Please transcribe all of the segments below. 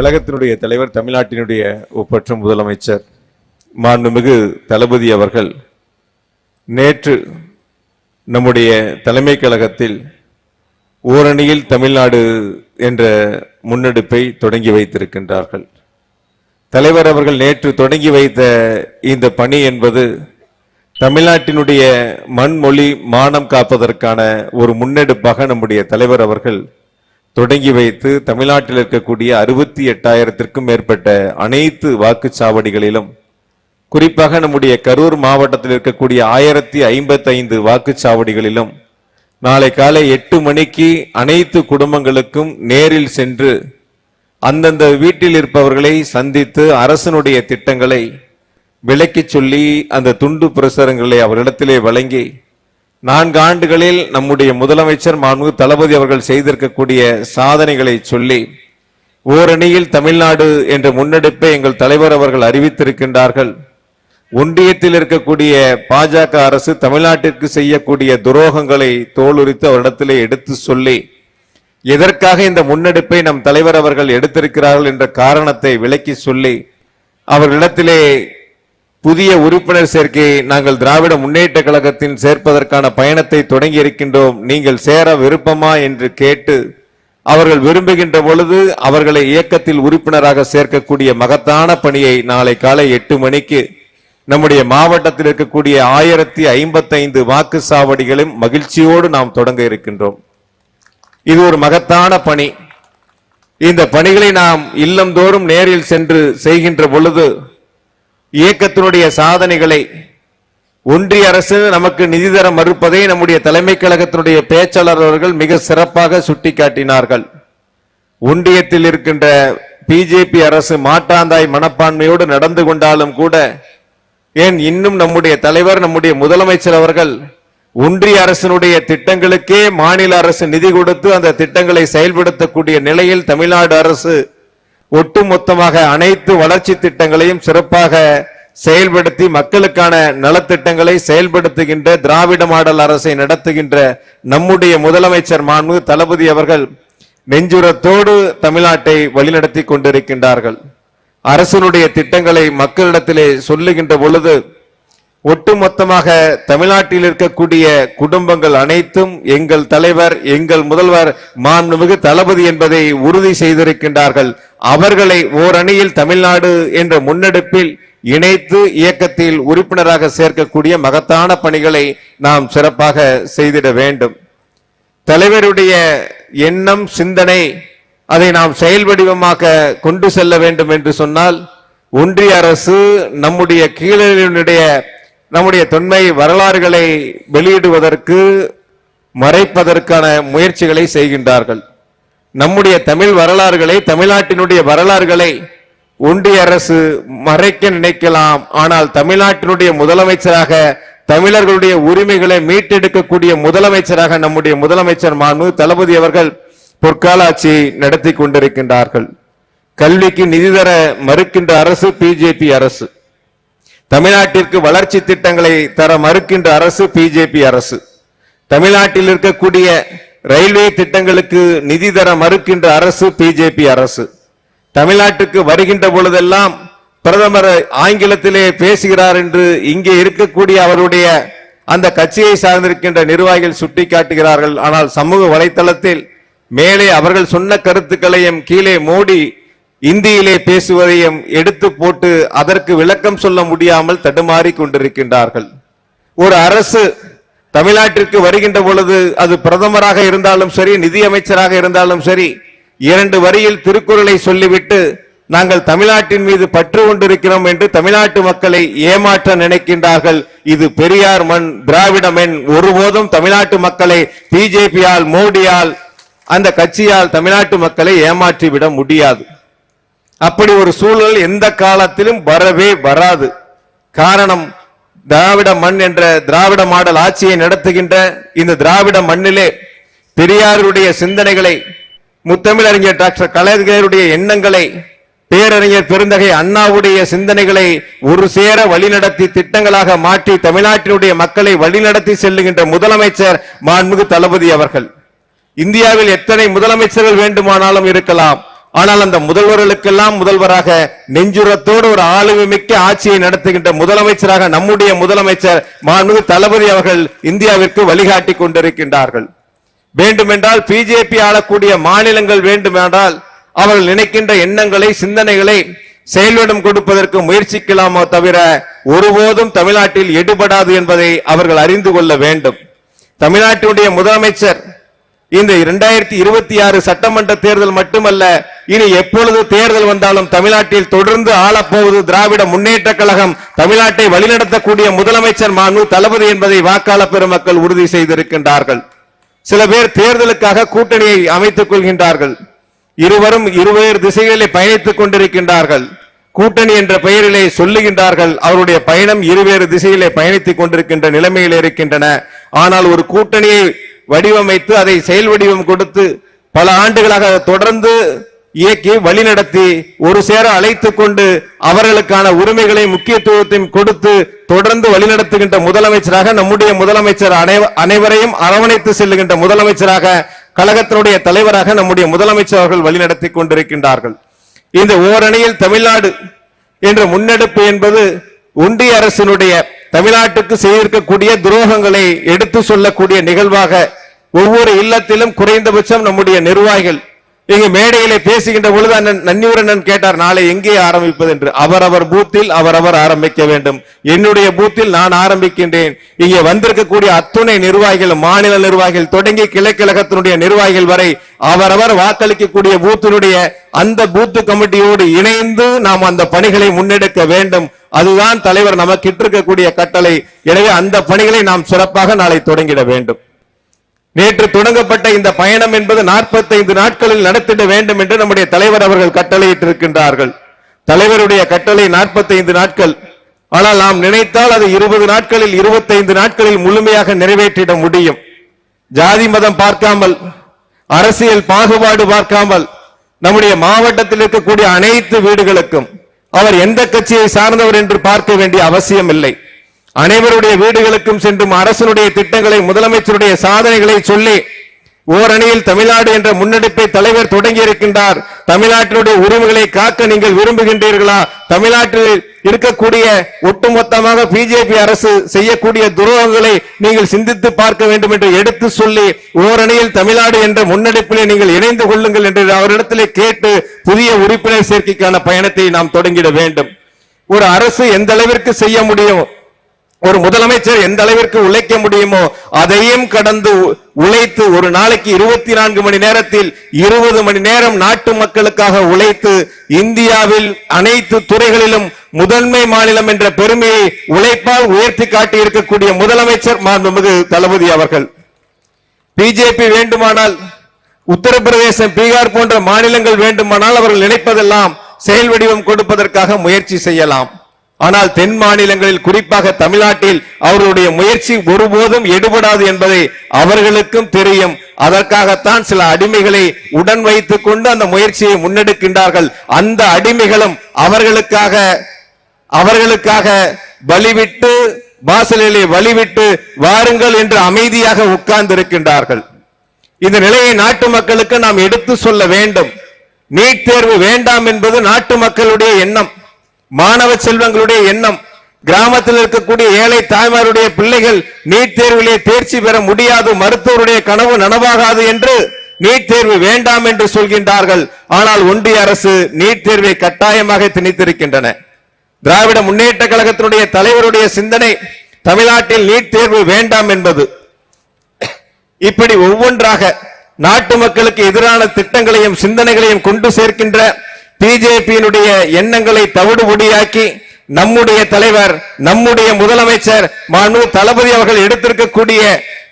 கழகத்தினுடைய தலைவர் தமிழ்நாட்டினுடைய ஒப்பற்ற முதலமைச்சர் மாண்புமிகு தளபதி அவர்கள் நேற்று நம்முடைய தலைமை கழகத்தில் ஓரணியில் தமிழ்நாடு என்ற முன்னெடுப்பை தொடங்கி வைத்திருக்கின்றார்கள். தலைவர் அவர்கள் நேற்று தொடங்கி வைத்த இந்த பணி என்பது தமிழ்நாட்டினுடைய மண்மொழி மானம் காப்பதற்கான ஒரு முன்னெடுப்பாக நம்முடைய தலைவர் அவர்கள் தொடங்கி வைத்து தமிழ்நாட்டில் இருக்கக்கூடிய அறுபத்தி எட்டாயிரத்திற்கும் மேற்பட்ட அனைத்து வாக்குச்சாவடிகளிலும் குறிப்பாக நம்முடைய கரூர் மாவட்டத்தில் இருக்கக்கூடிய ஆயிரத்தி ஐம்பத்தைந்து வாக்குச்சாவடிகளிலும் நாளை காலை எட்டு மணிக்கு அனைத்து குடும்பங்களுக்கும் நேரில் சென்று அந்தந்த வீட்டில் இருப்பவர்களை சந்தித்து அரசனுடைய திட்டங்களை விளக்கிச் சொல்லி அந்த துண்டு பிரசுரங்களை அவரிடத்திலே வழங்கி நான்கு ஆண்டுகளில் நம்முடைய முதலமைச்சர் மாண்பு தளபதி அவர்கள் செய்திருக்கக்கூடிய சாதனைகளை சொல்லி ஓரணியில் தமிழ்நாடு என்ற முன்னெடுப்பை எங்கள் தலைவர் அவர்கள் அறிவித்திருக்கின்றார்கள். ஒன்றியத்தில் இருக்கக்கூடிய பாஜக அரசு தமிழ்நாட்டிற்கு செய்யக்கூடிய துரோகங்களை தோலுரித்து அவரிடத்திலே எடுத்து சொல்லி எதற்காக இந்த முன்னெடுப்பை நம் தலைவர் அவர்கள் எடுத்திருக்கிறார்கள் என்ற காரணத்தை விளக்கி சொல்லி அவர்களிடத்திலே புதிய உறுப்பினர் சேர்க்கையை நாங்கள் திராவிட முன்னேற்ற கழகத்தின் சேர்ப்பதற்கான பயணத்தை தொடங்கி இருக்கின்றோம். நீங்கள் சேர விருப்பமா என்று கேட்டு அவர்கள் விரும்புகின்ற பொழுது அவர்களை இயக்கத்தில் உறுப்பினராக சேர்க்கக்கூடிய மகத்தான பணியை நாளை காலை எட்டு மணிக்கு நம்முடைய மாவட்டத்தில் இருக்கக்கூடிய ஆயிரத்தி ஐம்பத்தைந்து வாக்கு சாவடிகளும் மகிழ்ச்சியோடு நாம் தொடங்க இருக்கின்றோம். இது ஒரு மகத்தான பணி. இந்த பணிகளை நாம் இல்லந்தோறும் நேரில் சென்று செய்கின்ற பொழுது இயக்கத்தினுடைய சாதனைகளை ஒன்றிய அரசு நமக்கு நிதி தர மறுப்பதை நம்முடைய தலைமை கழகத்தினுடைய பேச்சாளர் அவர்கள் மிக சிறப்பாக சுட்டிக்காட்டினார்கள். ஒன்றியத்தில் இருக்கின்ற பிஜேபி அரசு மாட்டாந்தாய் மனப்பான்மையோடு நடந்து கொண்டாலும் கூட ஏன் இன்னும் நம்முடைய தலைவர் நம்முடைய முதலமைச்சர் அவர்கள் ஒன்றிய அரசினுடைய திட்டங்களுக்கே மாநில அரசு நிதி கொடுத்து அந்த திட்டங்களை செயல்படுத்தக்கூடிய நிலையில் தமிழ்நாடு அரசு ஒட்டுமொத்தமாக அனைத்து வளர்ச்சி திட்டங்களையும் சிறப்பாக செயல்படுத்தி மக்களுக்கான நலத்திட்டங்களை செயல்படுத்துகின்ற திராவிட மாடல் அரசை நடத்துகின்ற நம்முடைய முதலமைச்சர் மாண்பு தளபதி அவர்கள் நெஞ்சுரத்தோடு தமிழ்நாட்டை வழிநடத்தி கொண்டிருக்கின்றார்கள். அரசனுடைய திட்டங்களை மக்களிடத்திலே சொல்லுகின்ற பொழுது ஒட்டுமொத்தமாக தமிழ்நாட்டில் இருக்கக்கூடிய குடும்பங்கள் அனைத்தும் எங்கள் தலைவர் எங்கள் முதல்வர் மாண்புமிகு தளபதி என்பதை உறுதி செய்திருக்கின்றார்கள். அவர்களை ஓரணியில் தமிழ்நாடு என்ற முன்னெடுப்பில் இணைத்து இயக்கத்தில் உறுப்பினராக சேர்க்கக்கூடிய மகத்தான பணிகளை நாம் சிறப்பாக செய்திட வேண்டும். தலைவருடைய எண்ணம் சிந்தனை அதை நாம் செயல் வடிவமாக கொண்டு செல்ல வேண்டும் என்று சொன்னால் ஒன்றிய அரசு நம்முடைய கீழனுடைய நம்முடைய தொன்மை வரலாறுகளை வெளியிடுவதற்கு மறைப்பதற்கான முயற்சிகளை செய்கின்றார்கள். நம்முடைய தமிழ் வரலாறுகளை தமிழ்நாட்டினுடைய வரலாறுகளை ஒன்றிய அரசு மறைக்க நினைக்கலாம். ஆனால் தமிழ்நாட்டினுடைய முதலமைச்சராக தமிழர்களுடைய உரிமைகளை மீட்டெடுக்கக்கூடிய முதலமைச்சராக நம்முடைய முதலமைச்சர் மாண்பு தளபதி அவர்கள் பொற்காலாட்சி நடத்தி கொண்டிருக்கின்றார்கள். கல்விக்கு நிதி தர மறுக்கின்ற அரசு பிஜேபி அரசு. தமிழ்நாட்டிற்கு வளர்ச்சி திட்டங்களை தர மறுக்கின்ற அரசு பிஜேபி அரசு. தமிழ்நாட்டில் இருக்கக்கூடிய ரயில்வே திட்டங்களுக்கு நிதி தர மறுக்கின்ற அரசு பிஜேபி அரசு. தமிழ்நாட்டுக்கு வருகின்ற பொழுதெல்லாம் பிரதமர் ஆங்கிலத்திலே பேசுகிறார் என்று இங்கே இருக்கக்கூடிய அவருடைய அந்த கட்சியை சார்ந்திருக்கின்ற நிர்வாகிகள் சுட்டிக்காட்டுகிறார்கள். ஆனால் சமூக வலைத்தளத்தில் மேலே அவர்கள் சொன்ன கருத்துக்களையும் கீழே மோடி இந்தியிலே பேசுவதையும் எடுத்து போட்டு அதற்கு விளக்கம் சொல்ல முடியாமல் தடுமாறி கொண்டிருக்கின்றார்கள். ஒரு அரசு தமிழ்நாட்டிற்கு வருகின்ற பொழுது அது பிரதமராக இருந்தாலும் சரி நிதியமைச்சராக இருந்தாலும் சரி இரண்டு வரியில் திருக்குறளை சொல்லிவிட்டு நாங்கள் தமிழ்நாட்டின் மீது பற்று கொண்டிருக்கிறோம் என்று தமிழ்நாட்டு மக்களை ஏமாற்ற நினைக்கின்றார்கள். இது பெரியார் மண் திராவிட மண். ஒருபோதும் தமிழ்நாட்டு மக்களை பிஜேபியால் மோடியால் அந்த கட்சியால் தமிழ்நாட்டு மக்களை ஏமாற்றி விட முடியாது. அப்படி ஒரு சூழல் எந்த காலத்திலும் வரவே வராது. காரணம் திராவிட மண் என்ற திராவிட மாடல் ஆட்சியை நடத்துகின்ற இந்த திராவிட மண்ணிலே பெரியாருடைய சிந்தனைகளை முத்தமிழறிஞர் டாக்டர் கலைஞருடைய எண்ணங்களை பேரறிஞர் பெருந்தகை அண்ணாவுடைய சிந்தனைகளை ஒரு சேர வழிநடத்தி திட்டங்களாக மாற்றி தமிழ்நாட்டினுடைய மக்களை வழிநடத்தி செல்லுகின்ற முதலமைச்சர் மாண்புமிகு தளபதி அவர்கள். இந்தியாவில் எத்தனை முதலமைச்சர்கள் வேண்டுமானாலும் இருக்கலாம். ஆனால் அந்த முதல்வர்களுக்கெல்லாம் முதல்வராக நெஞ்சுரத்தோடு ஒரு ஆளுமை மிக்க ஆட்சியை நடத்துகின்ற முதலமைச்சராக நம்முடைய முதலமைச்சர் மாண்புமிகு தளபதி அவர்கள் இந்தியாவிற்கு வழிகாட்டி கொண்டிருக்கின்றார்கள். வேண்டுமென்றால் பிஜேபி ஆளக்கூடிய மாநிலங்கள் வேண்டுமென்றால் அவர்கள் நினைக்கின்ற எண்ணங்களை சிந்தனைகளை செயல்விடம் கொடுப்பதற்கு முயற்சிக்கலாமோ தவிர ஒருபோதும் தமிழ்நாட்டில் எடுபடாது என்பதை அவர்கள் அறிந்து கொள்ள வேண்டும். தமிழ்நாட்டினுடைய முதலமைச்சர் இந்த இரண்டாயிரத்தி இருபத்தி ஆறு சட்டமன்ற தேர்தல் மட்டுமல்ல இனி எப்பொழுது தேர்தல் வந்தாலும் தமிழ்நாட்டில் தொடர்ந்து ஆளப்போவது திராவிட முன்னேற்ற கழகம். தமிழ்நாட்டை வழிநடத்தக்கூடிய முதலமைச்சர் மானு தளபதி என்பதை வாக்காள பெருமக்கள் உறுதி செய்திருக்கின்றார்கள். சில பேர் தேர்தலுக்காக கூட்டணியை அமைத்துக் கொள்கின்றார்கள். இருவரும் இருவேறு திசைகளிலே பயணித்துக் கொண்டிருக்கின்றார்கள். கூட்டணி என்ற பெயரிலே சொல்லுகின்றார்கள் அவருடைய பயணம் இருவேறு திசையிலே பயணித்துக் கொண்டிருக்கின்ற நிலைமையில் இருக்கின்றன. ஆனால் ஒரு கூட்டணியை வடிவமைத்து அதை செயல் வடிவம் கொடுத்து பல ஆண்டுகளாக தொடர்ந்து இயக்கி வழிநடத்தி ஒரு சேர அழைத்துக் கொண்டு அவர்களுக்கான உரிமைகளை முக்கியத்துவத்தையும் கொடுத்து தொடர்ந்து வழிநடத்துகின்ற முதலமைச்சராக நம்முடைய முதலமைச்சர் அனைவரையும் அரவணைத்து செல்லுகின்ற முதலமைச்சராக கழகத்தினுடைய தலைவராக நம்முடைய முதலமைச்சர் அவர்கள் வழிநடத்தி கொண்டிருக்கின்றார்கள். இந்த ஓரணியில் தமிழ்நாடு என்ற முன்னெடுப்பு என்பது ஒன்றிய அரசினுடைய தமிழ்நாட்டுக்கு செய்திருக்கக்கூடிய துரோகங்களை எடுத்து சொல்லக்கூடிய நிகழ்வாக ஒவ்வொரு இல்லத்திலும் குறைந்தபட்சம் நம்முடைய நிர்வாகிகள் இங்கு மேடையிலே பேசுகின்ற பொழுது அண்ணன் நன்னியூரண்ணன் கேட்டார் நாளை எங்கே ஆரம்பிப்பது? என்று. அவரவர் பூத்தில் அவரவர் ஆரம்பிக்க வேண்டும். என்னுடைய பூத்தில் நான் ஆரம்பிக்கின்றேன். இங்கே வந்திருக்கக்கூடிய அத்துணை நிர்வாகிகள் மாநில நிர்வாகிகள் தொடங்கி கிழக்கிழகத்தினுடைய நிர்வாகிகள் வரை அவரவர் வாக்களிக்கக்கூடிய பூத்தினுடைய அந்த பூத்து கமிட்டியோடு இணைந்து நாம் அந்த பணிகளை முன்னெடுக்க வேண்டும். அதுதான் தலைவர் நமக்கு இருக்கக்கூடிய கட்டளை. எனவே அந்த பணிகளை நாம் சிறப்பாக நாளை தொடங்கிட வேண்டும். நேற்று தொடங்கப்பட்ட இந்த பயணம் என்பது 45 நாட்களில் நடத்திட வேண்டும் என்று நம்முடைய தலைவர் அவர்கள் கட்டளையிட்டிருக்கின்றார்கள். தலைவருடைய கட்டளை 45 நாட்கள். ஆனால் நாம் நினைத்தால் அது இருபது நாட்களில் 25 நாட்களில் முழுமையாக நிறைவேற்றிட முடியும். ஜாதி மதம் பார்க்காமல் அரசியல் பாகுபாடு பார்க்காமல் நம்முடைய மாவட்டத்தில் இருக்கக்கூடிய அனைத்து வீடுகளுக்கும் அவர் எந்த கட்சியை சார்ந்தவர் என்று பார்க்க வேண்டிய அவசியம் இல்லை அனைவருடைய வீடுகளுக்கும் சென்றும் அரசனுடைய திட்டங்களை முதலமைச்சருடைய சாதனைகளை சொல்லி ஓரணியில் தமிழ்நாடு என்ற முன்னெடுப்பை தலைவர் தொடங்கி இருக்கின்றார். தமிழ்நாட்டினுடைய உரிமைகளை காக்க நீங்கள் விரும்புகின்றீர்களா? தமிழ்நாட்டில் இருக்கக்கூடிய ஒட்டுமொத்தமாக பிஜேபி அரசு செய்யக்கூடிய துரோகங்களை நீங்கள் சிந்தித்து பார்க்க வேண்டும் என்று எடுத்து சொல்லி ஓரணியில் தமிழ்நாடு என்ற முன்னெடுப்பிலே நீங்கள் இணைந்து கொள்ளுங்கள் என்று அவரிடத்திலே கேட்டு புதிய உறுப்பினர் சேர்க்கைக்கான பயணத்தை நாம் தொடங்கிட வேண்டும். ஒரு அரசு எந்த அளவிற்கு செய்ய முடியும்? ஒரு முதலமைச்சர் எந்த அளவிற்கு உழைக்க முடியுமோ அதையும் கடந்து உழைத்து ஒரு நாளைக்கு இருபத்தி நான்கு மணி நேரத்தில் இருபது மணி நேரம் நாட்டு மக்களுக்காக உழைத்து இந்தியாவில் அனைத்து துறைகளிலும் முதன்மை மாநிலம் என்ற பெருமையை உழைப்பால் உயர்த்தி காட்டி இருக்கக்கூடிய முதலமைச்சர் மாண்புமிகு தளபதி அவர்கள். பிஜேபி வேண்டுமானால் உத்தரப்பிரதேசம் பீகார் போன்ற மாநிலங்கள் வேண்டுமானால் அவர்கள் நினைப்பதெல்லாம் செயல் வடிவம் கொடுப்பதற்காக முயற்சி செய்யலாம். ஆனால் தென் மாநிலங்களில் குறிப்பாக தமிழ்நாட்டில் அவர்களுடைய முயற்சி ஒருபோதும் எடுபடாது என்பதை அவர்களுக்கும் தெரியும். அதற்காகத்தான் சில அடிமைகளை உடன் வைத்துக் கொண்டு அந்த முயற்சியை முன்னெடுக்கின்றார்கள். அந்த அடிமைகளும் அவர்களுக்காக அவர்களுக்காக வழிவிட்டு வாசலிலே வழிவிட்டு வாருங்கள் என்று அமைதியாக உட்கார்ந்திருக்கின்றார்கள். இந்த நிலையை நாட்டு மக்களுக்கு நாம் எடுத்து சொல்ல வேண்டும். நீட் தேர்வு வேண்டாம் என்பது நாட்டு மக்களுடைய எண்ணம். மாணவ செல்வங்களுடைய எண்ணம் கிராமத்தில் இருக்கக்கூடிய ஏழை தாய்மாருடைய பிள்ளைகள் நீட் தேர்விலே தேர்ச்சி பெற முடியாது மருத்துவருடைய கனவு நனவாகாது என்று நீட் தேர்வு வேண்டாம் என்று சொல்கின்றார்கள். ஆனால் ஒன்றிய அரசு நீட் தேர்வை கட்டாயமாக திணித்திருக்கின்றன. திராவிட முன்னேற்ற கழகத்தினுடைய தலைவருடைய சிந்தனை தமிழ்நாட்டில் நீட் தேர்வு வேண்டாம் என்பது. இப்படி ஒவ்வொன்றாக நாட்டு மக்களுக்கு எதிரான திட்டங்களையும் சிந்தனைகளையும் கொண்டு சேர்க்கின்ற பிஜேபியினுடைய எண்ணங்களை தவிடுபொடியாக்கி நம்முடைய தலைவர் நம்முடைய முதலமைச்சர் மனு தளபதி அவர்கள் எடுத்திருக்கக்கூடிய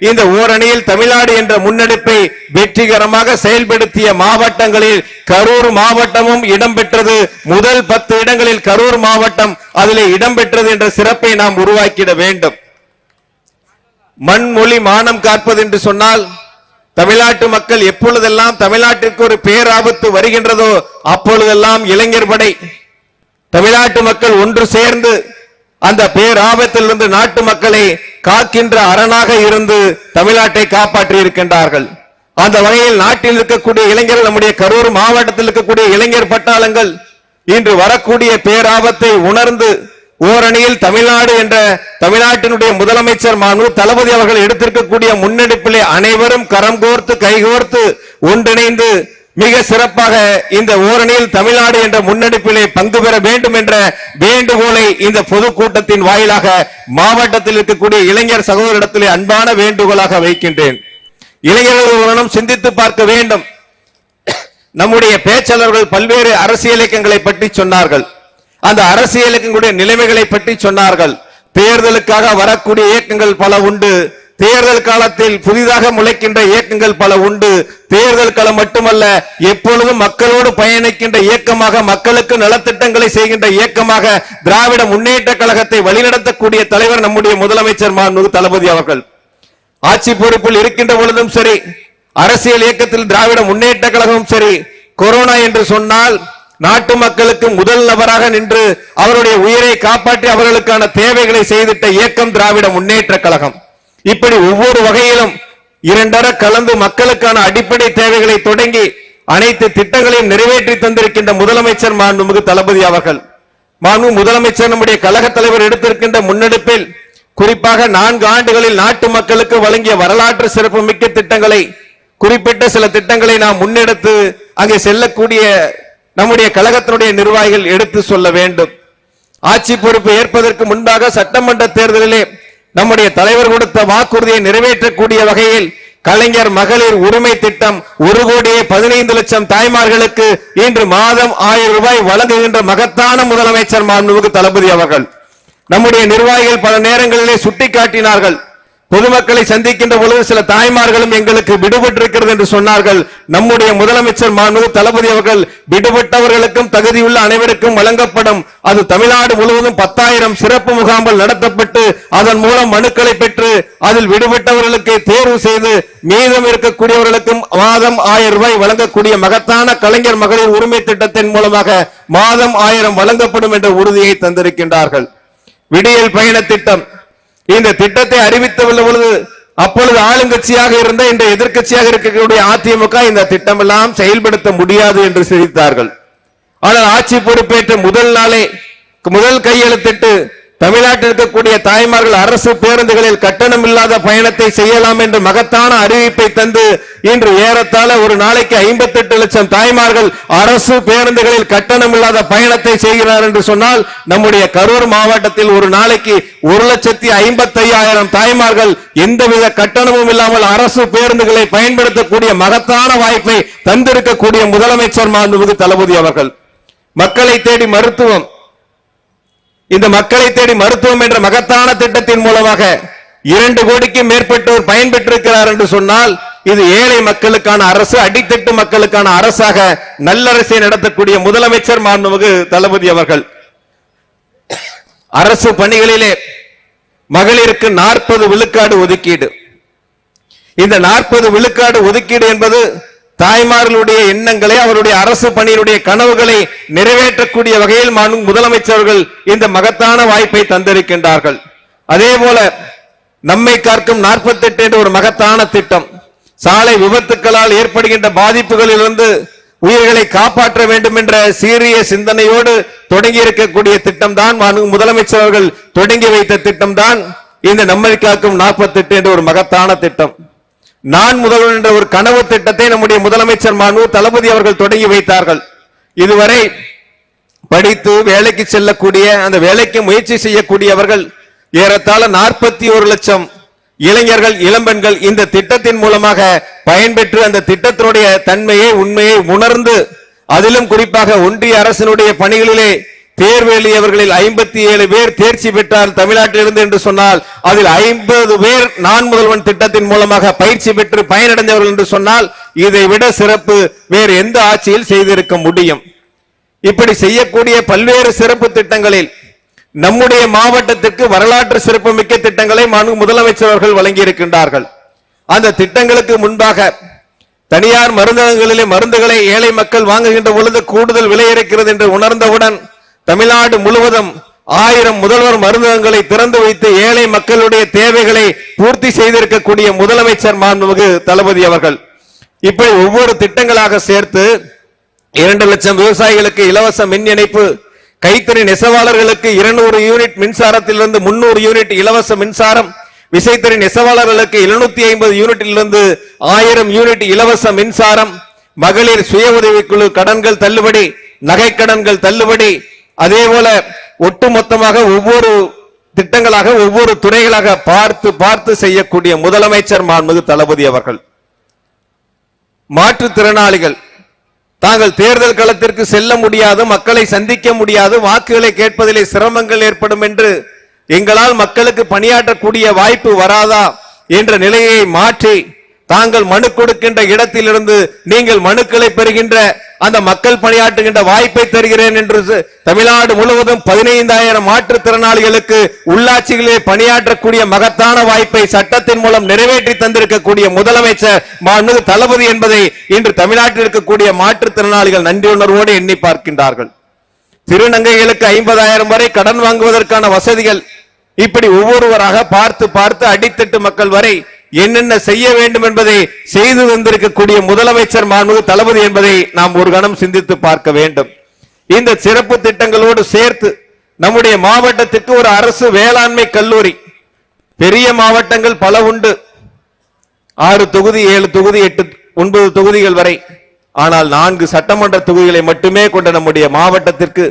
இந்த ஓரணியில் தமிழ்நாடு என்ற முன்னெடுப்பை வெற்றிகரமாக செயல்படுத்திய மாவட்டங்களில் கரூர் மாவட்டமும் இடம்பெற்றது. முதல் பத்து இடங்களில் கரூர் மாவட்டம் அதில் இடம்பெற்றது என்ற சிறப்பை நாம் உருவாக்கிட வேண்டும். மண் மொழி மானம் காப்பது என்று சொன்னால் தமிழ்நாட்டு மக்கள் எப்பொழுதெல்லாம் தமிழ்நாட்டிற்கு ஒரு பேராபத்து வருகின்றதோ அப்பொழுதெல்லாம் இளைஞர் படை தமிழ்நாட்டு மக்கள் ஒன்று சேர்ந்து அந்த பேராபத்திலிருந்து நாட்டு மக்களை காக்கின்ற அரணாக இருந்து தமிழ்நாட்டை காப்பாற்றி இருக்கின்றார்கள். அந்த வகையில் நாட்டில் இருக்கக்கூடிய இளைஞர்கள் நம்முடைய கரூர் மாவட்டத்தில் இருக்கக்கூடிய இளைஞர் பட்டாளங்கள் இன்று வரக்கூடிய பேராபத்தை உணர்ந்து ஓரணியில் தமிழ்நாடு என்ற தமிழ்நாட்டினுடைய முதலமைச்சர் மாண்பு தளபதி அவர்கள் எடுத்திருக்கக்கூடிய முன்னெடுப்பிலே அனைவரும் கரம் கோர்த்து கைகோர்த்து ஒன்றிணைந்து மிக சிறப்பாக இந்த ஓரணியில் தமிழ்நாடு என்ற முன்னெடுப்பிலே பங்கு பெற வேண்டும் என்ற வேண்டுகோளை இந்த பொதுக்கூட்டத்தின் வாயிலாக மாவட்டத்தில் இருக்கக்கூடிய இளைஞர் சகோதரிடத்திலே அன்பான வேண்டுகோளாக வைக்கின்றேன். இளைஞர்கள் சிந்தித்து பார்க்க வேண்டும். நம்முடைய பேச்சாளர்கள் பல்வேறு அரசியல் இயக்கங்களை பற்றி சொன்னார்கள். அந்த அரசியலுக்கும் கூடிய நிலைமைகளை பற்றி சொன்னார்கள். தேர்தலுக்காக வரக்கூடிய இயக்கங்கள் பல உண்டு. தேர்தல் காலத்தில் புதிதாக முளைக்கின்ற இயக்கங்கள் பல உண்டு. தேர்தல் களம் மட்டுமல்ல எப்பொழுதும் மக்களோடு பயணிக்கின்ற இயக்கமாக மக்களுக்கு நலத்திட்டங்களை செய்கின்ற இயக்கமாக திராவிட முன்னேற்ற கழகத்தை வழிநடத்தக்கூடிய தலைவர் நம்முடைய முதலமைச்சர் மாண்புமிகு தளபதி அவர்கள். ஆட்சி பொறுப்பில் இருக்கின்ற பொழுதும் சரி அரசியல் இயக்கத்தில் திராவிட முன்னேற்ற கழகமும் சரி கொரோனா என்று சொன்னால் நாட்டு மக்களுக்கு முதல் நபராக நின்று அவருடைய உயிரை காப்பாற்றி அவர்களுக்கான தேவைகளை செய்திட்ட இயக்கம் திராவிட முன்னேற்ற கழகம். இப்படி ஒவ்வொரு வகையிலும் இரண்டர கலந்து மக்களுக்கான அடிப்படை தேவைகளை தொடங்கி அனைத்து திட்டங்களையும் நிறைவேற்றி தந்திருக்கின்ற முதலமைச்சர் மாண்புமிகு தளபதி அவர்கள். மாண்பு முதலமைச்சர் நம்முடைய கழக தலைவர் எடுத்திருக்கின்ற முன்னெடுப்பில் குறிப்பாக நான்கு ஆண்டுகளில் நாட்டு மக்களுக்கு வழங்கிய வரலாற்று சிறப்புமிக்க திட்டங்களை குறிப்பிட்ட சில திட்டங்களை நாம் முன்னெடுத்து அங்கே செல்லக்கூடிய நம்முடைய கழகத்தினுடைய நிர்வாகிகள் எடுத்து சொல்ல வேண்டும். ஆட்சி பொறுப்பு ஏற்பதற்கு முன்பாக சட்டமன்ற தேர்தலிலே நம்முடைய தலைவர் கொடுத்த வாக்குறுதியை நிறைவேற்றக்கூடிய வகையில் கலைஞர் மகளிர் உரிமை திட்டம் ஒரு கோடியே பதினைந்து லட்சம் தாய்மார்களுக்கு இன்று மாதம் ஆயிரம் ரூபாய் வழங்குகின்ற மகத்தான முதலமைச்சர் மாண்புமிகு தளபதி அவர்கள். நம்முடைய நிர்வாகிகள் பல நேரங்களிலே சுட்டிக்காட்டினார்கள். பொதுமக்களை சந்திக்கின்ற பொழுது சில தாய்மார்களும் எங்களுக்கு விடுபட்டிருக்கிறது என்று சொன்னார்கள். நம்முடைய முதலமைச்சர் மாண்பு தளபதி அவர்கள் விடுபட்டவர்களுக்கும் தகுதியுள்ள அனைவருக்கும் வழங்கப்படும். அது தமிழ்நாடு முழுவதும் பத்தாயிரம் சிறப்பு முகாம்கள் நடத்தப்பட்டு அதன் மூலம் மனுக்களை பெற்று அதில் விடுபட்டவர்களுக்கு தேர்வு செய்து மீதம் இருக்கக்கூடியவர்களுக்கும் மாதம் ஆயிரம் ரூபாய் வழங்கக்கூடிய மகத்தான கலைஞர் மகளிர் உரிமை திட்டத்தின் மூலமாக மாதம் ஆயிரம் வழங்கப்படும் என்ற உறுதியை தந்திருக்கின்றார்கள். விடியல் பயண திட்டம். இந்த திட்டத்தை அறிவித்துள்ள பொழுது அப்பொழுது ஆளுங்கட்சியாக இருந்த இந்த எதிர்க்கட்சியாக இருக்கக்கூடிய அதிமுக இந்த திட்டம் எல்லாம் செயல்படுத்த முடியாது என்று சிரித்தார்கள். ஆனால் ஆட்சி பொறுப்பேற்ற முதல் நாளே முதல் கையெழுத்திட்டு தமிழ்நாட்டில் இருக்கக்கூடிய தாய்மார்கள் அரசு பேருந்துகளில் கட்டணம் இல்லாத பயணத்தை செய்யலாம் என்று மகத்தான அறிவிப்பை தந்து இன்று ஏறத்தாழ ஒரு நாளைக்கு ஐம்பத்தி எட்டு லட்சம் தாய்மார்கள் அரசு பேருந்துகளில் கட்டணம் இல்லாத பயணத்தை செய்கிறார் என்று சொன்னால் நம்முடைய கரூர் மாவட்டத்தில் ஒரு நாளைக்கு ஒரு லட்சத்தி ஐம்பத்தி ஐயாயிரம் தாய்மார்கள் எந்தவித கட்டணமும் இல்லாமல் அரசு பேருந்துகளை பயன்படுத்தக்கூடிய மகத்தான வாய்ப்பை தந்திருக்கக்கூடிய முதலமைச்சர் மாண்புமிகு தளபதி அவர்கள். மக்களை தேடி மருத்துவம் இந்த மக்களை தேடி மருத்துவம் என்ற மகத்தான திட்டத்தின் மூலமாக இரண்டு கோடிக்கு மேற்பட்டோர் பயன்பெற்றிருக்கிறார் என்று சொன்னால் இது ஏழை மக்களுக்கான அரசு அடித்தட்டு மக்களுக்கான அரசாக நல்லரசை நடத்தக்கூடிய முதலமைச்சர் மாண்புமிகு தளபதி அவர்கள். அரசு பணிகளிலே மகளிருக்கு நாற்பது விழுக்காடு ஒதுக்கீடு. இந்த நாற்பது விழுக்காடு ஒதுக்கீடு என்பது தாய்மார்களுடைய எண்ணங்களை அவருடைய அரசு பணியினுடைய கனவுகளை நிறைவேற்றக்கூடிய வகையில் முதலமைச்சர்கள் இந்த மகத்தான வாய்ப்பை தந்திருக்கின்றார்கள். அதே போல நம்மை காக்கும் 48 என்ற ஒரு மகத்தான திட்டம் சாலை விபத்துக்களால் ஏற்படுகின்ற பாதிப்புகளிலிருந்து உயிர்களை காப்பாற்ற வேண்டும் என்ற சீரிய சிந்தனையோடு தொடங்கி இருக்கக்கூடிய திட்டம் தான் முதலமைச்சர் அவர்கள் தொடங்கி வைத்த திட்டம் தான் இந்த நம்மை காக்கும் 48 என்ற ஒரு மகத்தான திட்டம். நான் முதல்வன் என்ற ஒரு கனவு திட்டத்தை நம்முடைய முதலமைச்சர் மானு தளபதி அவர்கள் தொடங்கி வைத்தார்கள். இதுவரை படித்து வேலைக்கு செல்லக்கூடிய அந்த வேலைக்கு முயற்சி செய்யக்கூடியவர்கள் ஏறத்தாழ நாற்பத்தி ஒரு லட்சம் இளைஞர்கள் இளம்பெண்கள் இந்த திட்டத்தின் மூலமாக பயன்பெற்று அந்த திட்டத்தினுடைய தன்மையை உண்மையை உணர்ந்து அதிலும் குறிப்பாக ஒன்றிய அரசினுடைய பணிகளிலே தேர்வு எழுதியவர்களில் ஐம்பத்தி ஏழு பேர் தேர்ச்சி பெற்றார் தமிழ்நாட்டிலிருந்து என்று சொன்னால் அதில் ஐம்பது பேர் நான் முதல்வன் திட்டத்தின் மூலமாக பயிற்சி பெற்று பயனடைந்தவர்கள் என்று சொன்னால் இதை விட சிறப்பு வேறு எந்த ஆட்சியில் செய்திருக்க முடியும். இப்படி செய்யக்கூடிய பல்வேறு சிறப்பு திட்டங்களில் நம்முடைய மாவட்டத்திற்கு வரலாற்று சிறப்புமிக்க திட்டங்களை முதலமைச்சர் அவர்கள் வழங்கி இருக்கின்றார்கள் அந்த திட்டங்களுக்கு முன்பாக தனியார் மருந்தகங்களிலே மருந்துகளை ஏழை மக்கள் வாங்குகின்ற பொழுது கூடுதல் விலை இருக்கிறது என்று உணர்ந்தவுடன் தமிழ்நாடு முழுவதும் ஆயிரம் முதல்வர் மருந்தகங்களை திறந்து வைத்து ஏழை மக்களுடைய தேவைகளை பூர்த்தி செய்திருக்கக்கூடிய முதலமைச்சர் மாண்புமிகு தளபதி அவர்கள். இப்படி ஒவ்வொரு திட்டங்களாக சேர்த்து இரண்டு லட்சம் விவசாயிகளுக்கு இலவச மின் இணைப்பு கைத்தறி நெசவாளர்களுக்கு இருநூறு யூனிட் மின்சாரத்திலிருந்து முன்னூறு யூனிட் இலவச மின்சாரம் விசைத்தறி நெசவாளர்களுக்கு எழுநூத்தி ஐம்பது யூனிட்டிலிருந்து ஆயிரம் யூனிட் இலவச மின்சாரம் மகளிர் சுய உதவிக்குழு கடன்கள் தள்ளுபடி நகைக்கடன்கள் தள்ளுபடி அதே போல ஒட்டுமொத்தமாக ஒவ்வொரு திட்டங்களாக ஒவ்வொரு துறைகளாக பார்த்து பார்த்து செய்யக்கூடிய முதலமைச்சர் மாண்புமிகு தளபதி அவர்கள். மாற்றுத்திறனாளிகள் தாங்கள் தேர்தல் களத்திற்கு செல்ல முடியாது மக்களை சந்திக்க முடியாது வாக்குகளை கேட்பதிலே சிரமங்கள் ஏற்படும் என்று எங்களால் மக்களுக்கு பணியாற்றக்கூடிய வாய்ப்பு வராதா என்ற நிலையை மாற்றி தாங்கள் மனு கொடுக்கின்ற இடத்திலிருந்து நீங்கள் மனுக்களை பெறுகின்ற அந்த மக்கள் பணியாற்றுகின்ற வாய்ப்பை தருகிறேன் என்று தமிழ்நாடு முழுவதும் பதினைந்தாயிரம் மாற்றுத்திறனாளிகளுக்கு உள்ளாட்சிகளிலே பணியாற்றக்கூடிய மகத்தான வாய்ப்பை சட்டத்தின் மூலம் நிறைவேற்றி தந்திருக்கக்கூடிய முதலமைச்சர் மாண்புமிகு தளபதி என்பதை இன்று தமிழ்நாட்டில் இருக்கக்கூடிய மாற்றுத்திறனாளிகள் நன்றியுணர்வோடு எண்ணி பார்க்கின்றார்கள். திருநங்கைகளுக்கு ஐம்பதாயிரம் வரை கடன் வாங்குவதற்கான வசதிகள் இப்படி ஒவ்வொருவராக பார்த்து பார்த்து அடித்தட்டு மக்கள் வரை என்னென்ன செய்ய வேண்டும் என்பதை செய்து வந்திருக்கக்கூடிய முதலமைச்சர் மாண்புமிகு தளபதி என்பதை நாம் ஒரு கணம் சிந்தித்து பார்க்க வேண்டும். இந்த சிறப்பு திட்டங்களோடு சேர்த்து நம்முடைய மாவட்டத்திற்கு ஒரு அரசு வேளாண்மை கல்லூரி. பெரிய மாவட்டங்கள் பல உண்டு. ஆறு தொகுதி ஏழு தொகுதி எட்டு ஒன்பது தொகுதிகள் வரை. ஆனால் நான்கு சட்டமன்ற தொகுதிகளை மட்டுமே கொண்ட நம்முடைய மாவட்டத்திற்கு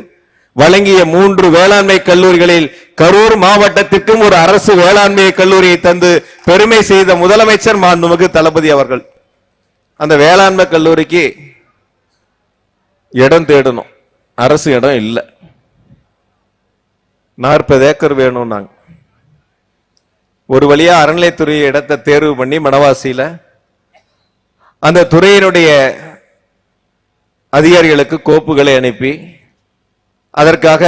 வழங்கிய மூன்று வேளாண்மை கல்லூரிகளில் கரூர் மாவட்டத்திற்கும் ஒரு அரசு வேளாண்மை கல்லூரியை தந்து பெருமை செய்த முதலமைச்சர் மாண்புமிகு தளபதி அவர்கள். அந்த வேளாண்மை கல்லூரிக்கு இடம் தேடணும். அரசு இடம் இல்லை. நாற்பது ஏக்கர் வேணும் நாங்க ஒரு வழியா அறநிலைத்துறை இடத்தை தேர்வு பண்ணி மணவாசியில அந்த துறையினுடைய அதிகாரிகளுக்கு கோப்புகளை அனுப்பி அதற்காக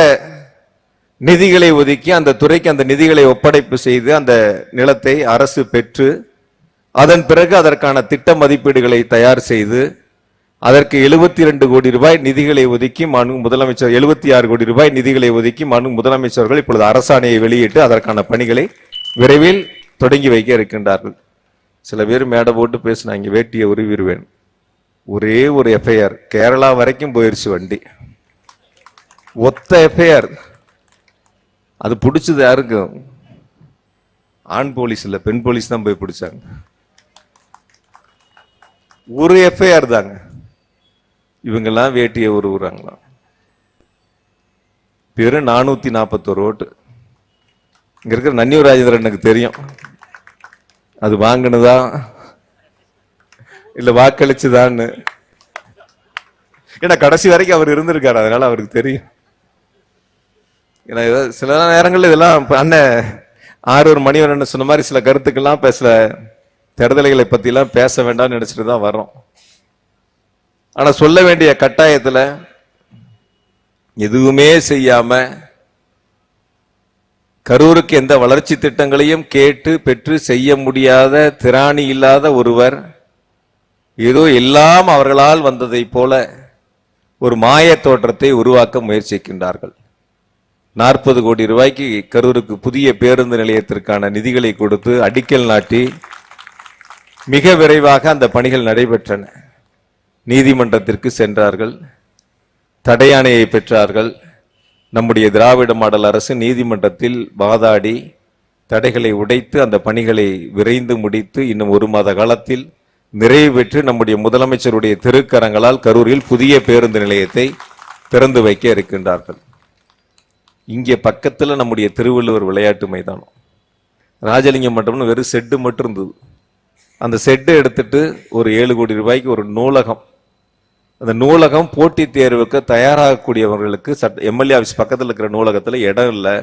நிதிகளை ஒதுக்கி அந்த துறைக்கு அந்த நிதிகளை ஒப்படைப்பு செய்து அந்த நிலத்தை அரசு பெற்று அதன் பிறகு அதற்கான திட்ட மதிப்பீடுகளை தயார் செய்து அதற்கு எழுபத்தி ரெண்டு கோடி ரூபாய் நிதிகளை ஒதுக்கி மாண்பு முதலமைச்சர் எழுபத்தி ஆறு கோடி ரூபாய் நிதிகளை ஒதுக்கி மாண்பு முதலமைச்சர்கள் இப்பொழுது அரசாணையை வெளியிட்டு அதற்கான பணிகளை விரைவில் தொடங்கி வைக்க இருக்கின்றார்கள். சில பேர் மேடை போட்டு பேசினாங்க வேட்டியை உருவிடுவேன். ஒரே ஒரு எஃப்ஐஆர் கேரளா வரைக்கும் போயிருச்சு வண்டி. ஒத்த எஃப்ஐஆர் அது பிடிச்சது யாருக்கும் ஆண் போலீஸ் இல்லை பெண் போலீஸ் தான் போய் பிடிச்சாங்க. ஒரு எஃப்ஐஆர் தாங்க. இவங்கெல்லாம் வேட்டியை உருவுறாங்களாம் பேர் நானூற்றி நாற்பத்தோரு ஓட்டு. இங்கே இருக்கிற நன்னியூர் ராஜேந்திரன் எனக்கு தெரியும். அது வாங்கினதா? இல்லை வாக்களிச்சுதான்னு. ஏன்னா கடைசி வரைக்கும் அவர் இருந்திருக்காரு அதனால அவருக்கு தெரியும். ஏன்னா சில நேரங்களில் இதெல்லாம் இப்ப அண்ணன் ஆரூர் மணிவரன் சொன்ன மாதிரி சில கருத்துக்கள்லாம் பேசல. தேர்தல்களை பற்றிலாம் பேச வேண்டாம்னு நினச்சிட்டு தான் வர்றோம். ஆனால் சொல்ல வேண்டிய கட்டாயத்தில் எதுவுமே செய்யாமல் கரூருக்கு எந்த வளர்ச்சி திட்டங்களையும் கேட்டு பெற்று செய்ய முடியாத திராணி இல்லாத ஒருவர் ஏதோ எல்லாம் அவர்களால் வந்ததைப் போல ஒரு மாயத் தோற்றத்தை உருவாக்க முயற்சிக்கின்றார்கள். நாற்பது கோடி ரூபாய்க்கு கரூருக்கு புதிய பேருந்து நிலையத்திற்கான நிதிகளை கொடுத்து அடிக்கல் நாட்டி மிக விரைவாக அந்த பணிகள் நடைபெற்றன. நீதிமன்றத்திற்கு சென்றார்கள். தடையாணையை பெற்றார்கள். நம்முடைய திராவிட மாடல் அரசு நீதிமன்றத்தில் வாதாடி தடைகளை உடைத்து அந்த பணிகளை விரைந்து முடித்து இன்னும் ஒரு மாத காலத்தில் நிறைவு பெற்று நம்முடைய முதலமைச்சருடைய திருக்கரங்களால் கரூரில் புதிய பேருந்து நிலையத்தை திறந்து வைக்க இருக்கின்றார்கள். இங்கே பக்கத்தில் நம்முடைய திருவள்ளுவர் விளையாட்டு மைதானம். ராஜலிங்கம் மன்றம்னு வெறும் செட்டு மட்டும் இருந்தது. அந்த செட்டை எடுத்துட்டு ஒரு ஏழு கோடி ரூபாய்க்கு ஒரு நூலகம். அந்த நூலகம் போட்டித் தேர்வுக்கு தயாராகக்கூடியவர்களுக்கு சட்ட எம்எல்ஏ ஆஃபீஸ் பக்கத்தில் இருக்கிற நூலகத்தில் இடம் இல்லை.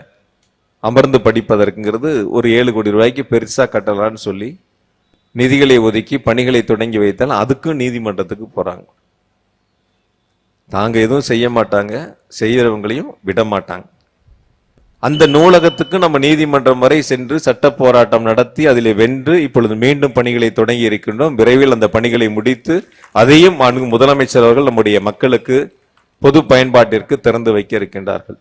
அமர்ந்து படிப்பதற்குங்கிறது ஒரு ஏழு கோடி ரூபாய்க்கு பெருசாக கட்டலான்னு சொல்லி நிதிகளை ஒதுக்கி பணிகளை தொடங்கி வைத்தால் அதுக்கும் நீதிமன்றத்துக்கு போகிறாங்க தாங்க எதுவும் செய்ய மாட்டாங்க. செய்கிறவங்களையும் விட மாட்டாங்க. அந்த நூலகத்துக்கு நம்ம நீதிமன்றம் வரை சென்று சட்ட போராட்டம் நடத்தி அதிலே வென்று இப்பொழுது மீண்டும் பணிகளை தொடங்கி இருக்கின்றோம். விரைவில் அந்த பணிகளை முடித்து அதையும் அங்கு முதலமைச்சர் அவர்கள் நம்முடைய மக்களுக்கு பொது பயன்பாட்டிற்கு திறந்து வைக்க இருக்கின்றார்கள்.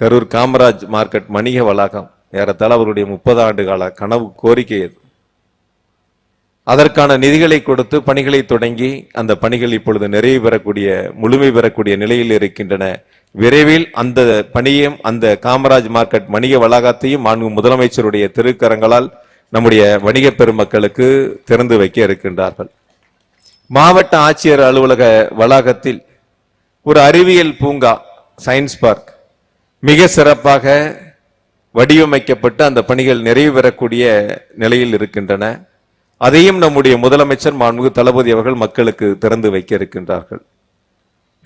கரூர் காமராஜ் மார்க்கெட் வணிக வளாகம் ஏறத்தாழ அவருடைய முப்பது ஆண்டு கால கனவு கோரிக்கை அது. அதற்கான நிதிகளை கொடுத்து பணிகளை தொடங்கி அந்த பணிகள் இப்பொழுது நிறைவு பெறக்கூடிய முழுமை பெறக்கூடிய நிலையில் இருக்கின்றன. விரைவில் அந்த பணியும் அந்த காமராஜ் மார்க்கெட் வணிக வளாகத்தையும் மாண்பு முதலமைச்சருடைய திருக்கரங்களால் நம்முடைய வணிக பெருமக்களுக்கு திறந்து வைக்க இருக்கின்றார்கள். மாவட்ட ஆட்சியர் அலுவலக வளாகத்தில் ஒரு அறிவியல் பூங்கா சயின்ஸ் பார்க் மிக சிறப்பாக வடிவமைக்கப்பட்டு அந்த பணிகள் நிறைவு பெறக்கூடிய நிலையில் இருக்கின்றன. அதையும் நம்முடைய முதலமைச்சர் மாண்புமிகு தளபதி அவர்கள் மக்களுக்கு திறந்து வைக்க இருக்கின்றார்கள்.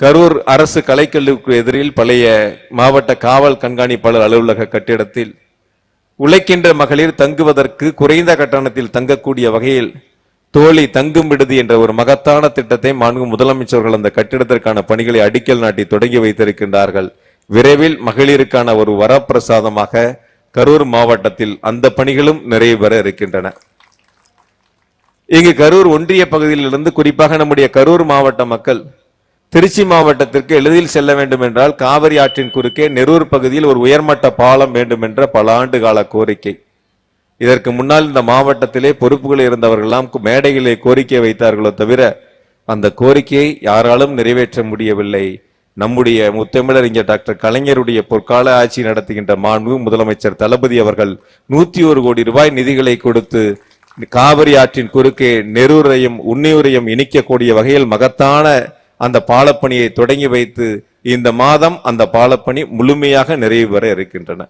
கரூர் அரசு கலைக்கல்லூரிக்கு எதிரில் பழைய மாவட்ட காவல் கண்காணிப்பாளர் அலுவலக கட்டிடத்தில் உழைக்கின்ற மகளிர் தங்குவதற்கு குறைந்த கட்டணத்தில் தங்கக்கூடிய வகையில் தோழி தங்கும் விடுதி என்ற ஒரு மகத்தான திட்டத்தை மாண்பு முதலமைச்சர்கள் அந்த கட்டிடத்திற்கான பணிகளை அடிக்கல் நாட்டி தொடங்கி வைத்திருக்கின்றார்கள். விரைவில் மகளிருக்கான ஒரு வரப்பிரசாதமாக கரூர் மாவட்டத்தில் அந்த பணிகளும் நிறைவு பெற இருக்கின்றன. இங்கு கரூர் ஒன்றிய பகுதியிலிருந்து குறிப்பாக நம்முடைய கரூர் மாவட்ட மக்கள் திருச்சி மாவட்டத்திற்கு எளிதில் செல்ல வேண்டும் என்றால் காவிரி ஆற்றின் குறுக்கே நெரூர் பகுதியில் ஒரு உயர்மட்ட பாலம் வேண்டும் என்ற பல ஆண்டு கால கோரிக்கை. இதற்கு முன்னால் இந்த மாவட்டத்திலே பொறுப்புகள் இருந்தவர்களெல்லாம் மேடையிலே கோரிக்கை வைத்தார்களோ தவிர அந்த கோரிக்கையை யாராலும் நிறைவேற்ற முடியவில்லை. நம்முடைய முத்தமிழறிஞர் டாக்டர் கலைஞருடைய பொற்கால ஆட்சி நடத்துகின்ற மாண்பு முதலமைச்சர் தளபதி அவர்கள் நூத்தி ஒரு கோடி ரூபாய் நிதிகளை கொடுத்து காவிரி ஆற்றின் குறுக்கே நெரூரையும் உன்னியூரையும் இணைக்கக்கூடிய வகையில் மகத்தான அந்த பாலப்பணியை தொடங்கி வைத்து இந்த மாதம் அந்த பாலப்பணி முழுமையாக நிறைவு பெற இருக்கின்றன.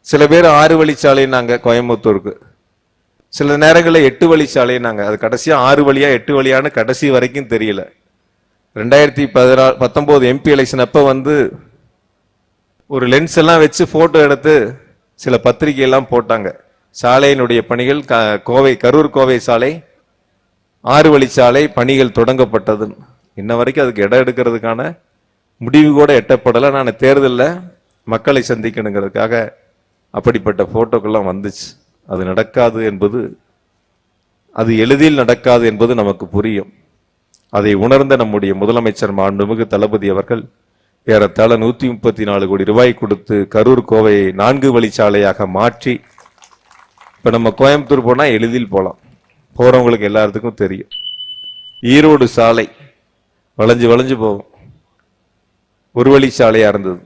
சில பேர் ஆறு வழிச்சாலை நாங்கள் கோயம்புத்தூருக்கு. சில நேரங்களில் எட்டு வழிச்சாலை நாங்கள் அது கடைசியாக ஆறு வழியாக எட்டு வழியான்னு கடைசி வரைக்கும் தெரியல. ரெண்டாயிரத்தி பதினா பத்தொம்போது எம்பி எலெக்ஷன் அப்போ வந்து ஒரு லென்ஸ் எல்லாம் வச்சு ஃபோட்டோ எடுத்து சில பத்திரிகையெல்லாம் போட்டாங்க. சாலையினுடைய பணிகள் க- கோவை கரூர் கோவை சாலை ஆறு வழிச்சாலை பணிகள் தொடங்கப்பட்டது இன்ன வரைக்கும் அதுக்கு இடம் எடுக்கிறதுக்கான முடிவு கூட எட்டப்படலை. நான் தேர்தலில் மக்களை சந்திக்கணுங்கிறதுக்காக அப்படிப்பட்ட ஃபோட்டோக்கள்லாம் வந்துச்சு. அது நடக்காது என்பது அது எளிதில் நடக்காது என்பது நமக்கு புரியும். அதை உணர்ந்த நம்முடைய முதலமைச்சர் மாண்புமிகு தளபதி அவர்கள் ஏறத்தாழ நூற்றி முப்பத்தி நாலு கோடி ரூபாய் கொடுத்து கரூர் கோவையை நான்கு வழிச்சாலையாக மாற்றி இப்போ நம்ம கோயம்புத்தூர் போனால் எளிதில் போகலாம் போகிறவங்களுக்கு எல்லாத்துக்கும் தெரியும். ஈரோடு சாலை வளைஞ்சு வளைஞ்சு போகும். ஒரு வழி சாலையாக இருந்தது.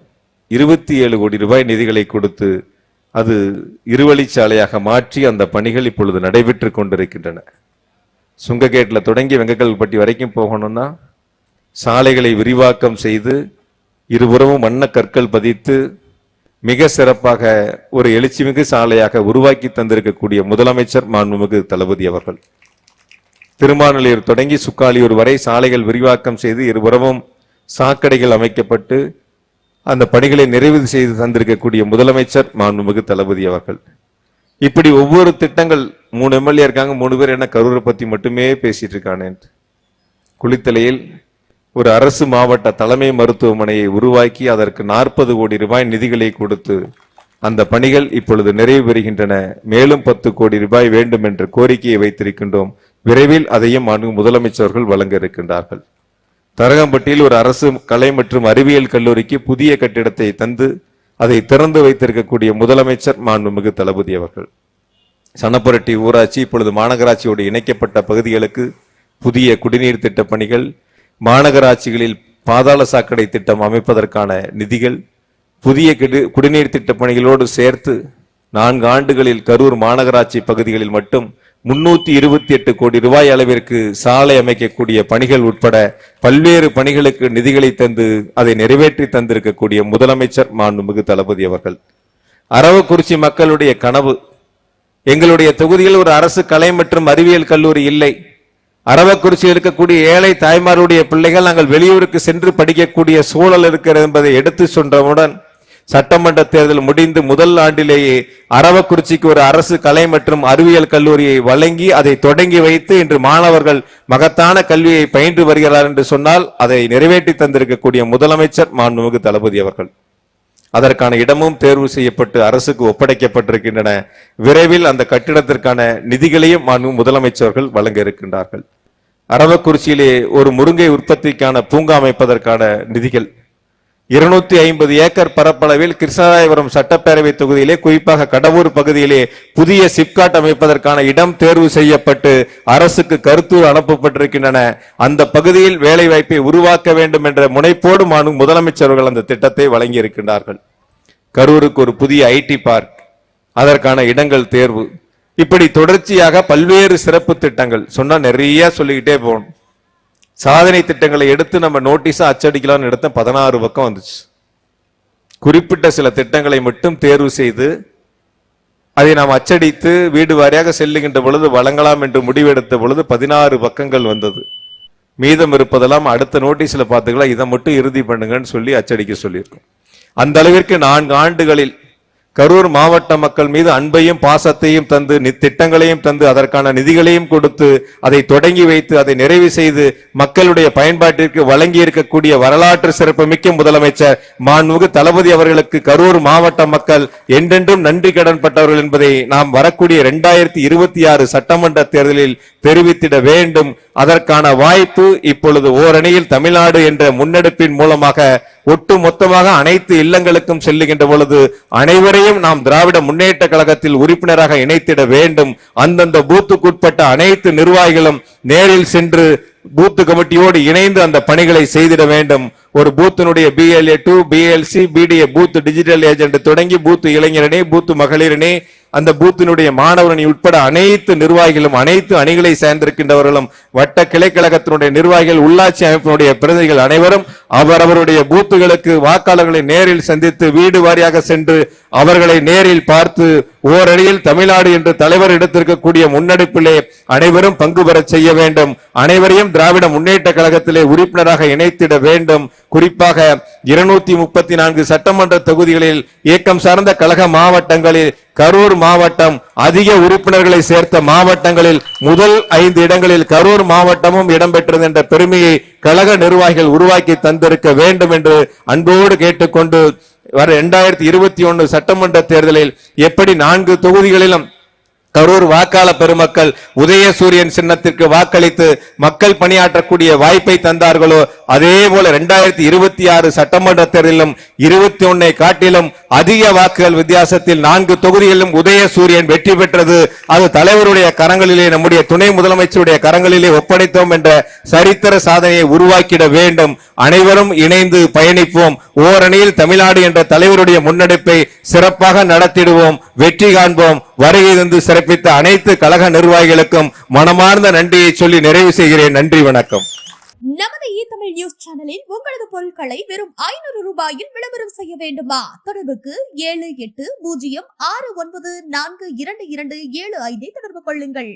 இருபத்தி ஏழு கோடி ரூபாய் நிதிகளை கொடுத்து அது இருவழிச்சாலையாக மாற்றி அந்த பணிகள் இப்பொழுது நடைபெற்று கொண்டிருக்கின்றன. சுங்ககேட்டில் தொடங்கி வெங்கக்கல்பட்டி வரைக்கும் போகணும்னா சாலைகளை விரிவாக்கம் செய்து இருபுறமும் வண்ண கற்கள் பதித்து மிக சிறப்பாக ஒரு எழுச்சிமிகு சாலையாக உருவாக்கி தந்திருக்கக்கூடிய முதலமைச்சர் மாண்புமிகு தளபதி அவர்கள். திருமாநிலையூர் தொடங்கி சுக்காலியூர் வரை சாலைகள் விரிவாக்கம் செய்து இருபுறமும் சாக்கடைகள் அமைக்கப்பட்டு அந்த பணிகளை நிறைவு செய்து தந்திருக்கக்கூடிய முதலமைச்சர் மாண்புமிகு தளபதி அவர்கள். இப்படி ஒவ்வொரு திட்டங்கள் மூணு எம்எல்ஏ இருக்காங்க மூணு பேர் என்ன கரூரை பற்றி மட்டுமே பேசிட்டு இருக்கானேன் குளித்தலையில் ஒரு அரசு மாவட்ட தலைமை மருத்துவமனையை உருவாக்கி அதற்கு நாற்பது கோடி ரூபாய் நிதிகளை கொடுத்து அந்த பணிகள் இப்பொழுது நிறைவு பெறுகின்றன. மேலும் பத்து கோடி ரூபாய் வேண்டும் என்ற கோரிக்கையை வைத்திருக்கின்றோம். விரைவில் அதையும் மாண்பு முதலமைச்சர்கள் வழங்க இருக்கின்றார்கள். தரகம்பட்டியில் ஒரு அரசு கலை மற்றும் அறிவியல் கல்லூரிக்கு புதிய கட்டிடத்தை தந்து அதை திறந்து வைத்திருக்கக்கூடிய முதலமைச்சர் மாண்புமிகு தளபதி அவர்கள். சனப்புரட்டி ஊராட்சி இப்பொழுது மாநகராட்சியோடு இணைக்கப்பட்ட பகுதிகளுக்கு புதிய குடிநீர் திட்ட பணிகள் மாநகராட்சிகளில் பாதாள சாக்கடை திட்டம் அமைப்பதற்கான நிதிகள் புதிய கிடு- குடிநீர் திட்ட பணிகளோடு சேர்த்து நான்கு ஆண்டுகளில் கரூர் மாநகராட்சி பகுதிகளில் மட்டும் முன்னூத்தி இருபத்தி எட்டு கோடி ரூபாய் அளவிற்கு சாலை அமைக்கக்கூடிய பணிகள் உட்பட பல்வேறு பணிகளுக்கு நிதிகளை தந்து அதை நிறைவேற்றி தந்திருக்கக்கூடிய முதலமைச்சர் மாண்புமிகு தளபதி அவர்கள். அரவக்குறிச்சி மக்களுடைய கனவு. எங்களுடைய தொகுதியில் ஒரு அரசு கலை மற்றும் அறிவியல் கல்லூரி இல்லை. அரவக்குறிச்சி இருக்கக்கூடிய ஏழை தாய்மாருடைய பிள்ளைகள் நாங்கள் வெளியூருக்கு சென்று படிக்கக்கூடிய சூழல் இருக்கிறது என்பதை எடுத்து சொன்னவுடன் சட்டமன்ற தேர்தல் முடிந்து முதல் ஆண்டிலேயே அரவக்குறிச்சிக்கு ஒரு அரசு கலை மற்றும் அறிவியல் கல்லூரியை வழங்கி அதை தொடங்கி வைத்து இன்று மாணவர்கள் மகத்தான கல்வியை பயின்று வருகிறார் என்று சொன்னால் அதை நிறைவேற்றி தந்திருக்கக்கூடிய முதலமைச்சர் மாண்புமிகு தளபதி அவர்கள். அதற்கான இடமும் தேர்வு செய்யப்பட்டு அரசுக்கு ஒப்படைக்கப்பட்டிருக்கின்றன. விரைவில் அந்த கட்டிடத்திற்கான நிதிகளையும் மாண்பு முதலமைச்சர்கள் வழங்க இருக்கின்றார்கள். அரவக்குறிச்சியிலே ஒரு முருங்கை உற்பத்திக்கான பூங்கா அமைப்பதற்கான நிதிகள் இருநூத்தி ஐம்பது ஏக்கர் பரப்பளவில் கிருஷ்ணராயபுரம் சட்டப்பேரவை தொகுதியிலே குறிப்பாக கடவூர் பகுதியிலே புதிய சிப்காட் அமைப்பதற்கான இடம் தேர்வு செய்யப்பட்டு அரசுக்கு கருத்தூர் அனுப்பப்பட்டிருக்கின்றன. அந்த பகுதியில் வேலை வாய்ப்பை உருவாக்க வேண்டும் என்ற முனைப்போடு முதலமைச்சர்கள் அந்த திட்டத்தை வழங்கி இருக்கின்றார்கள் கரூருக்கு ஒரு புதிய ஐடி பார்க் அதற்கான இடங்கள் தேர்வு. இப்படி தொடர்ச்சியாக பல்வேறு சிறப்பு திட்டங்கள் சொன்னா நிறைய சொல்லிக்கிட்டே போகணும். சாதனை திட்டங்களை எடுத்து நம்ம நோட்டீஸா அச்சடிக்கலாம்னு எடுத்த பதினாறு பக்கம் வந்துச்சு. குறிப்பிட்ட சில திட்டங்களை மட்டும் தேர்வு செய்து அதை நாம் அச்சடித்து வீடு வாரியாக செல்லுகின்ற பொழுது வழங்கலாம் என்று முடிவெடுத்த பொழுது பதினாறு பக்கங்கள் வந்தது. மீதம் இருப்பதெல்லாம் அடுத்த நோட்டீஸில் பார்த்துக்கலாம். இதை மட்டும் இறுதி பண்ணுங்கன்னு சொல்லி அச்சடிக்க சொல்லியிருக்கோம். அந்த அளவிற்கு நான்கு ஆண்டுகளில் கரூர் மாவட்ட மக்கள் மீது அன்பையும் பாசத்தையும் தந்து திட்டங்களையும் தந்து அதற்கான நிதிகளையும் கொடுத்து அதை தொடங்கி வைத்து அதை நிறைவு செய்து மக்களுடைய பயன்பாட்டிற்கு வழங்கி இருக்கக்கூடிய வரலாற்று சிறப்புமிக்க முதலமைச்சர் மாண்புமிகு தளபதி அவர்களுக்கு கரூர் மாவட்ட மக்கள் என்றென்றும் நன்றி கடன் பட்டவர்கள் என்பதை நாம் வரக்கூடிய இரண்டாயிரத்தி இருபத்தி ஆறு சட்டமன்ற தேர்தலில் தெரிவித்திட வேண்டும். அதற்கான வாய்ப்பு இப்பொழுது ஓரணியில் தமிழ்நாடு என்ற முன்னெடுப்பின் மூலமாக ஒட்டு மொத்தமாக அனைத்து இல்லங்களுக்கும் செல்லுகின்ற பொழுது அனைவரையும் நாம் திராவிட முன்னேற்ற கழகத்தில் உறுப்பினராக இணைத்திட வேண்டும். அந்தந்த பூத்துக்குட்பட்ட அனைத்து நிர்வாகிகளும் நேரில் சென்று பூத்து கமிட்டியோடு இணைந்து அந்த பணிகளை செய்திட வேண்டும். ஒரு பூத்தினுடைய BLA two BLC BDA booth digital agent தொடங்கி பூத்து இளைஞரணி பூத்து மகளிரணி அந்த பூத்தினுடைய மாணவரணி உட்பட அனைத்து நிர்வாகிகளும் அனைத்து அணிகளை சேர்ந்திருக்கின்றவர்களும் வட்ட கிளைக்கழகத்தினுடைய நிர்வாகிகள் உள்ளாட்சி அமைப்பினுடைய பிரதிநிதிகள் அனைவரும் அவரவருடைய பூத்துகளுக்கு வாக்காளர்களை நேரில் சந்தித்து வீடு வாரியாக சென்று அவர்களை நேரில் பார்த்து ஓரடியில் தமிழ்நாடு என்று தலைவர் எடுத்திருக்கக்கூடிய முன்னெடுப்பிலே அனைவரும் பங்கு பெறச் செய்ய வேண்டும். அனைவரையும் திராவிட முன்னேற்ற கழகத்திலே உறுப்பினராக இணைத்திட வேண்டும். குறிப்பாக இருநூத்தி முப்பத்தி நான்கு சட்டமன்ற தொகுதிகளில் இயக்கம் சார்ந்த கழக மாவட்டங்களில் கரூர் மாவட்டம் அதிக உறுப்பினர்களை சேர்த்த மாவட்டங்களில் முதல் ஐந்து இடங்களில் கரூர் மாவட்டமும் இடம்பெற்றது என்ற பெருமையை கழக நிர்வாகிகள் உருவாக்கி தந்திருக்க வேண்டும் என்று அன்போடு கேட்டுக்கொண்டு வர இரண்டாயிரத்தி இருபத்தி ஒன்று சட்டமன்ற தேர்தலில் எப்படி நான்கு தொகுதிகளிலும் கரூர் வாக்காள பெருமக்கள் உதயசூரியன் சின்னத்திற்கு வாக்களித்து மக்கள் பணியாற்றக்கூடிய வாய்ப்பை தந்தார்களோ அதே போல இரண்டாயிரத்தி இருபத்தி ஆறு சட்டமன்ற தேர்தலிலும் இருபத்தி ஒன்னை காட்டிலும் அதிக வாக்குகள் வித்தியாசத்தில் நான்கு தொகுதிகளிலும் உதயசூரியன் வெற்றி பெற்றது. அது தலைவருடைய கரங்களிலே நம்முடைய துணை முதலமைச்சருடைய கரங்களிலே ஒப்படைத்தோம் என்ற சரித்திர சாதனையை உருவாக்கிட வேண்டும். அனைவரும் இணைந்து பயணிப்போம். ஓரணியில் தமிழ்நாடு என்ற தலைவருடைய முன்னெடுப்பை சிறப்பாக நடத்திடுவோம். வெற்றி காண்போம். வருகை தந்து சிறப்பித்த அனைத்து கழக நிர்வாகிகளுக்கும் மனமார்ந்த நன்றியை சொல்லி நிறைவு செய்கிறேன். நன்றி வணக்கம். நமது இ தமிழ் நியூஸ் சேனலில் உங்களது பொருட்களை வெறும் ஐநூறு ரூபாயில் விளம்பரம் செய்ய வேண்டுமா? தொடர்புக்கு ஏழு எட்டு பூஜ்ஜியம் ஆறு ஒன்பது நான்கு இரண்டு இரண்டு ஏழு ஐந்தை தொடர்பு கொள்ளுங்கள்.